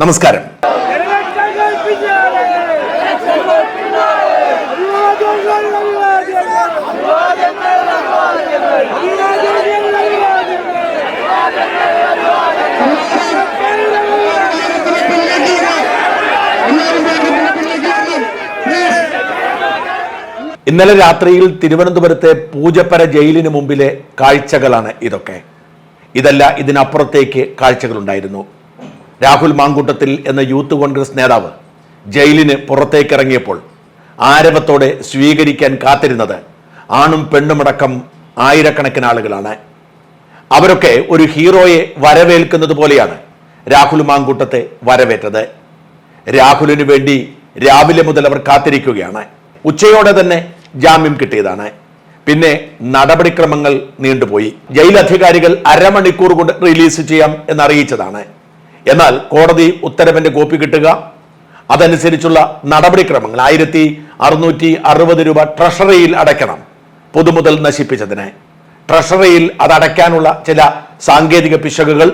നമസ്കാരം. ഇന്നലെ രാത്രിയിൽ തിരുവനന്തപുരത്തെ പൂജപ്പര ജയിലിന് മുമ്പിലെ കാഴ്ചകളാണ് ഇതൊക്കെ. ഇതല്ല ഇതിനപ്പുറത്തേക്ക് കാഴ്ചകളുണ്ടായിരുന്നു. രാഹുൽ മാങ്കൂട്ടത്തിൽ എന്ന യൂത്ത് കോൺഗ്രസ് നേതാവ് ജയിലിന് പുറത്തേക്കിറങ്ങിയപ്പോൾ ആരവത്തോടെ സ്വീകരിക്കാൻ കാത്തിരുന്നത് ആണും പെണ്ണുമടക്കം ആയിരക്കണക്കിന് ആളുകളാണ്. അവരൊക്കെ ഒരു ഹീറോയെ വരവേൽക്കുന്നത് പോലെയാണ് രാഹുൽ മാങ്കൂട്ടത്തെ വരവേറ്റത്. രാഹുലിനു വേണ്ടി രാവിലെ മുതൽ അവർ കാത്തിരിക്കുകയാണ്. ഉച്ചയോടെ തന്നെ ജാമ്യം കിട്ടിയതാണ്. പിന്നെ നടപടിക്രമങ്ങൾ നീണ്ടുപോയി. ജയിൽ അധികാരികൾ അരമണിക്കൂർ കൊണ്ട് റിലീസ് ചെയ്യാം എന്നറിയിച്ചതാണ്. എന്നാൽ കോടതി ഉത്തരവിന്റെ കോപ്പി കിട്ടുക അതനുസരിച്ചുള്ള നടപടിക്രമങ്ങൾ ആയിരത്തി അറുന്നൂറ്റി അറുപത് രൂപ ട്രഷറിയിൽ അടയ്ക്കണം പൊതുമുതൽ നശിപ്പിച്ചതിന്. ട്രഷറിയിൽ അത് അടയ്ക്കാനുള്ള ചില സാങ്കേതിക പിശകുകൾ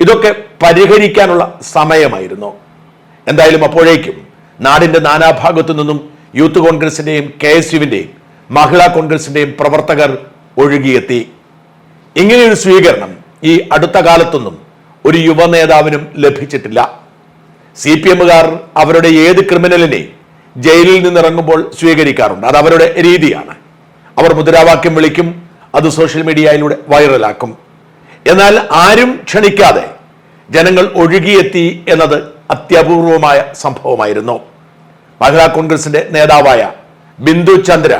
ഇതൊക്കെ പരിഹരിക്കാനുള്ള സമയമായിരുന്നു. എന്തായാലും അപ്പോഴേക്കും നാടിന്റെ നാനാഭാഗത്തു നിന്നും യൂത്ത് കോൺഗ്രസിന്റെയും കെ എസ് യുവിന്റെയും മഹിളാ കോൺഗ്രസിന്റെയും പ്രവർത്തകർ ഒഴുകിയെത്തി. ഇങ്ങനെയൊരു സ്വീകരണം ഈ അടുത്ത കാലത്തൊന്നും ഒരു യുവ നേതാവിനും ലഭിച്ചിട്ടില്ല. സി പി എമ്മുകാർ അവരുടെ ഏത് ക്രിമിനലിനെ ജയിലിൽ നിന്നിറങ്ങുമ്പോൾ സ്വീകരിക്കാറുണ്ട്. അത് അവരുടെ രീതിയാണ്. അവർ മുദ്രാവാക്യം വിളിക്കും അത് സോഷ്യൽ മീഡിയയിലൂടെ വൈറലാക്കും. എന്നാൽ ആരും ക്ഷണിക്കാതെ ജനങ്ങൾ ഒഴുകിയെത്തി എന്നത് അത്യപൂർവമായ സംഭവമായിരുന്നു. മഹിളാ കോൺഗ്രസിന്റെ നേതാവായ ബിന്ദു ചന്ദ്ര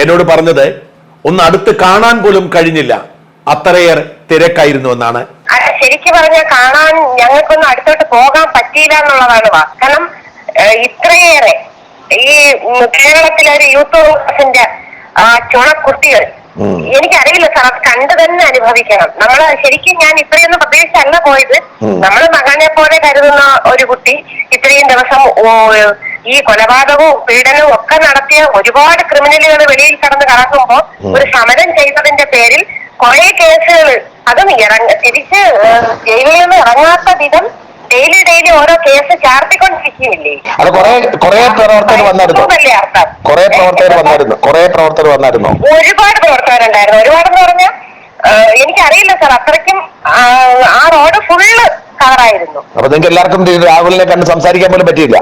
എന്നോട് പറഞ്ഞത് ഒന്ന് അടുത്ത് കാണാൻ പോലും കഴിഞ്ഞില്ല. അത്രയേറെ തിരക്കായിരുന്നു എന്നാണ്. ശരിക്ക് പറഞ്ഞാൽ കാണാൻ ഞങ്ങൾക്കൊന്നും അടുത്തോട്ട് പോകാൻ പറ്റിയില്ല എന്നുള്ളതാണ് വാ. കാരണം ഇത്രയേറെ ഈ കേരളത്തിലെ ഒരു യൂത്ത് കോൺഗ്രസിന്റെ ചുണക്കുട്ടികൾ. എനിക്കറിയില്ല സാർ അത് കണ്ടു തന്നെ അനുഭവിക്കണം. നമ്മൾ ശരിക്കും ഞാൻ ഇത്രയൊന്നും പ്രതീക്ഷിച്ചല്ല പോയത്. നമ്മൾ മകനെ പോലെ കരുതുന്ന ഒരു കുട്ടി ഇത്രയും ദിവസം ഈ കൊലപാതകവും പീഡനവും ഒക്കെ നടത്തിയ ഒരുപാട് ക്രിമിനലുകൾ വെളിയിൽ കടന്ന് കറങ്ങുമ്പോ ഒരു സമരം ചെയ്തതിന്റെ പേരിൽ കുറെ കേസുകൾ അതും ഇറങ്ങ. തിരിച്ച് ജയിലിൽ നിന്ന് ഇറങ്ങാത്ത വിധം ഡെയിലി ഡെയിലി ഓരോ കേസ് ചാർത്തിക്കൊണ്ടിരിക്കുന്നില്ലേ അത് കുറെ കുറെ പ്രവർത്തകർ വന്നായിരുന്നു. കുറെ പ്രവർത്തകർ വന്നായിരുന്നു. കുറെ പ്രവർത്തകർ വന്നായിരുന്നു. ഒരുപാട് പ്രവർത്തകരുണ്ടായിരുന്നു. ഒരുപാടെന്ന് പറഞ്ഞാൽ എനിക്കറിയില്ല സാർ അത്രയ്ക്കും ആ, റോഡ് ഫുള്ള് കവറായിരുന്നു. അപ്പൊ നിങ്ങൾക്ക് എല്ലാവർക്കും രാഹുലിനെ കണ്ട് സംസാരിക്കാൻ പോലും പറ്റിയില്ല?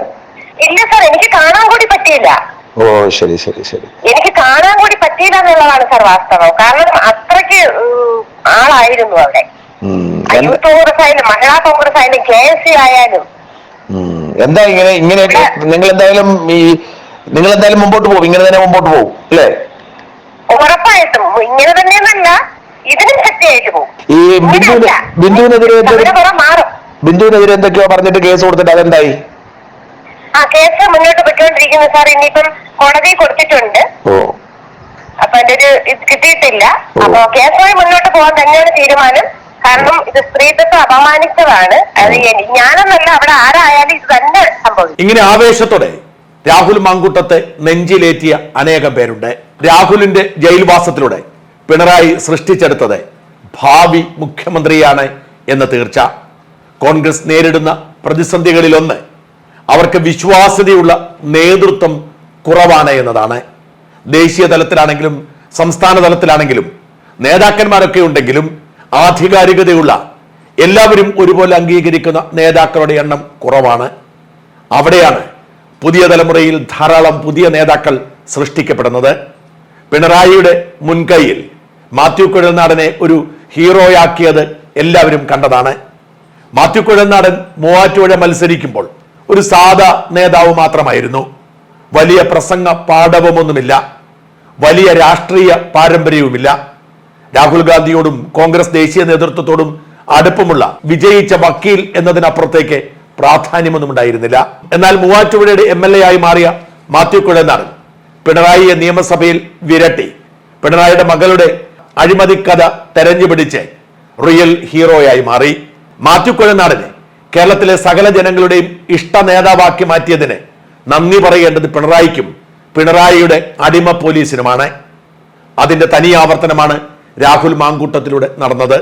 ഇല്ല സാർ എനിക്ക് കാണാൻ കൂടി പറ്റിയില്ല. ഓ ശരി ശരി ശരി. എനിക്ക് കാണാൻ കൂടി പറ്റിയില്ല എന്നുള്ളതാണ് സാർ വാസ്തവം. കാരണം അത്രയ്ക്ക് ആളായിരുന്നു അവിടെ. യൂത്ത് കോൺഗ്രസ് ആയാലും മഹിളാ കോൺഗ്രസ് ആയാലും കെ എസ് സി ആയാലും. എന്താ ഇങ്ങനെ ഇങ്ങനെ നിങ്ങൾ എന്തായാലും ഈ നിങ്ങൾ എന്തായാലും മുമ്പോട്ട് പോകും. ഇങ്ങനെ തന്നെ മുമ്പോട്ട് പോകും അല്ലേ? ഉറപ്പായിട്ടും. ഇങ്ങനെ തന്നെയെന്നല്ല ഇതിനും ശക്തിയായിട്ട് പോകും. ഈ ബിന്ദുവിന് ബിന്ദുവിനെതിരെ ബിന്ദുവിനെതിരെ എന്തൊക്കെയോ പറഞ്ഞിട്ട് കേസ് കൊടുത്തിട്ട് അതെന്തായി? ആ കേസ് മുന്നോട്ട് പോയിക്കൊണ്ടിരിക്കുന്നു സാർ ഇനിയിപ്പം കോടതി കൊടുത്തിട്ടുണ്ട്. ഒരു ഇത് കിട്ടിയിട്ടില്ല. അപ്പൊ കേസുമായി മുന്നോട്ട് പോകാൻ തന്നെയാണ് തീരുമാനം. കാരണം ഇത് സ്ത്രീത്വത്തെ അപമാനിച്ചതാണ്. അത് ഞാനെന്നല്ല അവിടെ ആരായാലും ഇത് തന്നെ സംഭവിക്കും. ഇങ്ങനെ ആവേശത്തോടെ രാഹുൽ മാങ്കൂട്ടത്തെ നെഞ്ചിലേറ്റിയ അനേകം പേരുണ്ട്. രാഹുലിന്റെ ജയിൽവാസത്തിലൂടെ പിണറായി സൃഷ്ടിച്ചെടുത്തത് ഭാവി മുഖ്യമന്ത്രിയാണ് എന്ന് തീർച്ച. കോൺഗ്രസ് നേരിടുന്ന പ്രതിസന്ധികളിലൊന്ന് അവർക്ക് വിശ്വാസ്യതയുള്ള നേതൃത്വം കുറവാണ് എന്നതാണ്. ദേശീയ തലത്തിലാണെങ്കിലും സംസ്ഥാന തലത്തിലാണെങ്കിലും നേതാക്കന്മാരൊക്കെ ഉണ്ടെങ്കിലും ആധികാരികതയുള്ള എല്ലാവരും ഒരുപോലെ അംഗീകരിക്കുന്ന നേതാക്കളുടെ എണ്ണം കുറവാണ്. അവിടെയാണ് പുതിയ തലമുറയിൽ ധാരാളം പുതിയ നേതാക്കൾ സൃഷ്ടിക്കപ്പെടുന്നത്. പിണറായിയുടെ മുൻകൈയിൽ മാത്യു കുഴൽനാടനെ ഒരു ഹീറോയാക്കിയത് എല്ലാവരും കണ്ടതാണ്. മാത്യു കുഴൽനാടൻ മൂവാറ്റുപുഴ മത്സരിക്കുമ്പോൾ ഒരു സാധാ നേതാവ് മാത്രമായിരുന്നു. വലിയ പ്രസംഗ പാഠവമൊന്നുമില്ല. വലിയ രാഷ്ട്രീയ പാരമ്പര്യവുമില്ല. രാഹുൽ ഗാന്ധിയോടും കോൺഗ്രസ് ദേശീയ നേതൃത്വത്തോടും അടുപ്പമുള്ള വിജയിച്ച വക്കീൽ എന്നതിനപ്പുറത്തേക്ക് പ്രാധാന്യമൊന്നും ഉണ്ടായിരുന്നില്ല. എന്നാൽ മൂവാറ്റുപുഴയുടെ എം എൽ എ ആയി മാറിയ മാത്യു കുഴനാട് പിണറായിയെ നിയമസഭയിൽ വിരട്ടി. പിണറായിയുടെ മകളുടെ അഴിമതി കഥ തെരഞ്ഞുപിടിച്ച് റിയൽ ഹീറോയായി മാറി. മാത്യു കുഴനാടിനെ കേരളത്തിലെ സകല ജനങ്ങളുടെയും ഇഷ്ട നേതാവാക്കി മാറ്റിയതിന് നന്ദി പറയേണ്ടത് പിണറായിക്കും പിണറായിയുടെ അടിമ പോലീസിനുമാണ്. അതിന്റെ തനി ആവർത്തനമാണ് രാഹുൽ മാങ്കൂട്ടത്തിലൂടെ നടന്നത്.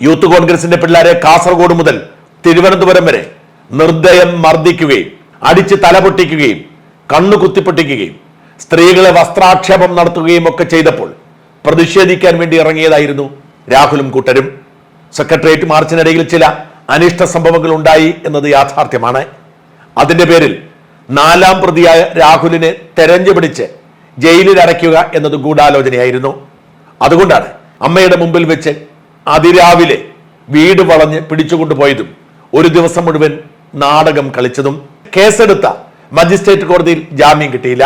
യൂത്ത് കോൺഗ്രസിന്റെ പിള്ളേരെ കാസർഗോഡ് മുതൽ തിരുവനന്തപുരം വരെ നിർദ്ദയം മർദ്ദിക്കുകയും അടിച്ച് തലപൊട്ടിക്കുകയും കണ്ണു കുത്തിപ്പൊട്ടിക്കുകയും സ്ത്രീകളെ വസ്ത്രാക്ഷേപം നടത്തുകയും ഒക്കെ ചെയ്തപ്പോൾ പ്രതിഷേധിക്കാൻ വേണ്ടി ഇറങ്ങിയതായിരുന്നു രാഹുലും കൂട്ടരും. സെക്രട്ടേറിയറ്റ് മാർച്ചിനിടയിൽ ചില അനിഷ്ട സംഭവങ്ങൾ ഉണ്ടായി എന്നത് യാഥാർത്ഥ്യമാണ്. അതിന്റെ പേരിൽ നാലാം പ്രതിയായ രാഹുലിനെ തെരഞ്ഞു പിടിച്ച് ജയിലിൽ അടയ്ക്കുക എന്നത് ഗൂഢാലോചനയായിരുന്നു. അതുകൊണ്ടാണ് അമ്മയുടെ മുമ്പിൽ വെച്ച് അതിരാവിലെ വീട് വളഞ്ഞ് പിടിച്ചുകൊണ്ടുപോയതും ഒരു ദിവസം മുഴുവൻ നാടകം കളിച്ചതും. കേസെടുത്ത മജിസ്ട്രേറ്റ് കോടതിയിൽ ജാമ്യം കിട്ടിയില്ല.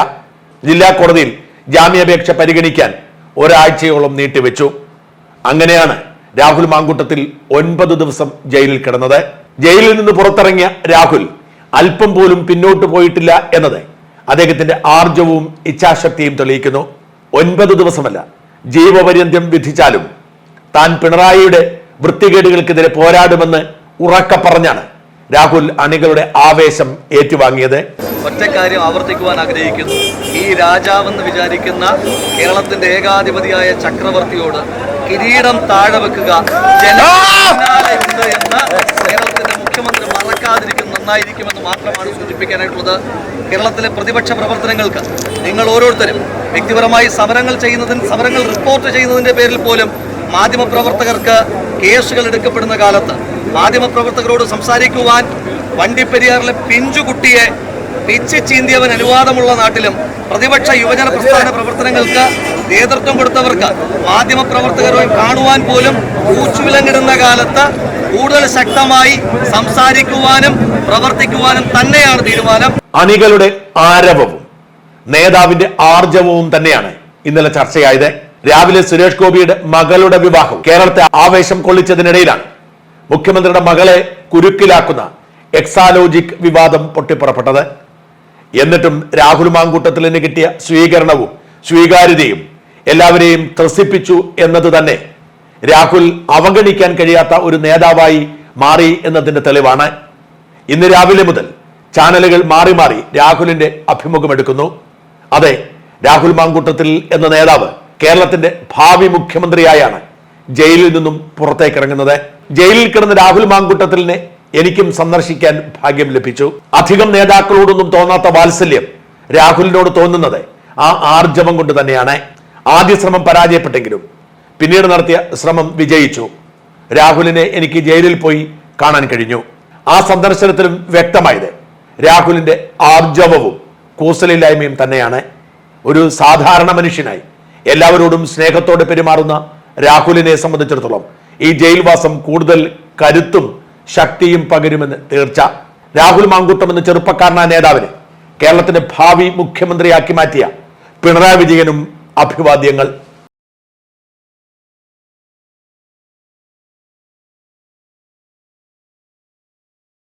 ജില്ലാ കോടതിയിൽ ജാമ്യാപേക്ഷ പരിഗണിക്കാൻ ഒരാഴ്ചയോളം നീട്ടിവെച്ചു. അങ്ങനെയാണ് രാഹുൽ മാങ്കൂട്ടത്തിൽ ഒൻപത് ദിവസം ജയിലിൽ കിടന്നത്. ജയിലിൽ നിന്ന് പുറത്തിറങ്ങിയ രാഹുൽ അല്പം പോലും പിന്നോട്ട് പോയിട്ടില്ല എന്നത് അദ്ദേഹത്തിന്റെ ആർജവും ഇച്ഛാശക്തിയും തെളിയിക്കുന്നു. ഒൻപത് ദിവസമല്ല ജീവപര്യന്തം വിധിച്ചാലും താൻ പിണറായിയുടെ വൃത്തികേടുകൾക്കെതിരെ പോരാടുമെന്ന് ഉറക്ക പറഞ്ഞാണ് രാഹുൽ അണികളുടെ ആവേശം ഏറ്റുവാങ്ങിയത്. ഒറ്റ കാര്യം ആവർത്തിക്കുവാൻ ആഗ്രഹിക്കുന്നു. ഈ രാജാവെന്ന് വിചാരിക്കുന്ന കേരളത്തിന്റെ ഏകാധിപതിയായ ചക്രവർത്തിയോട് കിരീടം താഴെ വെക്കുക ജനം എന്ന് കേരളത്തിന്റെ മുഖ്യമന്ത്രി മറക്കാതിരിക്കും നന്നായിരിക്കുമെന്ന് മാത്രമാണ് സൂചിപ്പിക്കാനായിട്ടുള്ളത്. കേരളത്തിലെ പ്രതിപക്ഷ പ്രവർത്തനങ്ങൾക്ക് നിങ്ങൾ ഓരോരുത്തരും വ്യക്തിപരമായി സമരങ്ങൾ ചെയ്യുന്നതിന് സമരങ്ങൾ റിപ്പോർട്ട് ചെയ്യുന്നതിന്റെ പേരിൽ പോലും മാധ്യമപ്രവർത്തകർക്ക് കേസുകൾ എടുക്കപ്പെടുന്ന കാലത്ത് മാധ്യമപ്രവർത്തകരോട് സംസാരിക്കുവാൻ വണ്ടിപ്പെരിയാറിലെ പിഞ്ചുകുട്ടിയെ പിച്ച് ചീന്തിയവൻ അനുവാദമുള്ള നാട്ടിലും പ്രതിപക്ഷ യുവജന പ്രസ്ഥാന പ്രവർത്തനങ്ങൾക്ക് നേതൃത്വം കൊടുത്തവർക്ക് മാധ്യമപ്രവർത്തകരെ കാണുവാൻ പോലും കൂച്ചുവിലങ്ങിടുന്ന കാലത്ത് കൂടുതൽ ശക്തമായി സംസാരിക്കുവാനും പ്രവർത്തിക്കുവാനും തന്നെയാണ് തീരുമാനം. അണികളുടെ ആരവവും നേതാവിന്റെ ആർജവവും തന്നെയാണ് ഇന്നലെ ചർച്ചയായത്. രാവിലെ സുരേഷ് ഗോപിയുടെ മകളുടെ വിവാഹം കേരളത്തെ ആവേശം കൊള്ളിച്ചതിനിടയിലാണ് മുഖ്യമന്ത്രിയുടെ മകളെ കുരുക്കിലാക്കുന്ന എക്സാലോജിക് വിവാദം പൊട്ടിപ്പുറപ്പെട്ടത്. എന്നിട്ടും രാഹുൽ നിന്ന് കിട്ടിയ സ്വീകരണവും സ്വീകാര്യതയും എല്ലാവരെയും ത്രസിപ്പിച്ചു എന്നത് തന്നെ രാഹുൽ അവഗണിക്കാൻ കഴിയാത്ത ഒരു നേതാവായി മാറി എന്നതിന്റെ തെളിവാണ് ഇന്ന് രാവിലെ മുതൽ ചാനലുകൾ മാറി മാറി രാഹുലിന്റെ അഭിമുഖമെടുക്കുന്നു അതെ രാഹുൽ മാങ്കൂട്ടത്തിൽ എന്ന നേതാവ് കേരളത്തിന്റെ ഭാവി മുഖ്യമന്ത്രിയായാണ് ജയിലിൽ നിന്നും പുറത്തേക്ക് ഇറങ്ങുന്നത്. ജയിലിൽ കിടന്ന രാഹുൽ മാങ്കൂട്ടത്തിലിനെ എനിക്കും സന്ദർശിക്കാൻ ഭാഗ്യം ലഭിച്ചു. അധികം നേതാക്കളോടൊന്നും തോന്നാത്ത വാത്സല്യം രാഹുലിനോട് തോന്നുന്നത് ആ ആർജവം കൊണ്ട് തന്നെയാണ്. ആദ്യ ശ്രമം പരാജയപ്പെട്ടെങ്കിലും പിന്നീട് നടത്തിയ ശ്രമം വിജയിച്ചു. രാഹുലിനെ എനിക്ക് ജയിലിൽ പോയി കാണാൻ കഴിഞ്ഞു. ആ സന്ദർശനത്തിലും വ്യക്തമായത് രാഹുലിന്റെ ആർജവവും കൂസലില്ലായ്മയും തന്നെയാണ്. ഒരു സാധാരണ മനുഷ്യനായി എല്ലാവരോടും സ്നേഹത്തോടെ പെരുമാറുന്ന രാഹുലിനെ സംബന്ധിച്ചിടത്തോളം ഈ ജയിൽവാസം കൂടുതൽ കരുത്തും ശക്തിയും പകരുമെന്ന് തീർച്ച. രാഹുൽ മാങ്കുട്ടം എന്ന ചെറുപ്പക്കാരനായ നേതാവിന് കേരളത്തിന്റെ ഭാവി മുഖ്യമന്ത്രിയാക്കി മാറ്റിയ പിണറായി വിജയനും അഭിവാദ്യങ്ങൾ.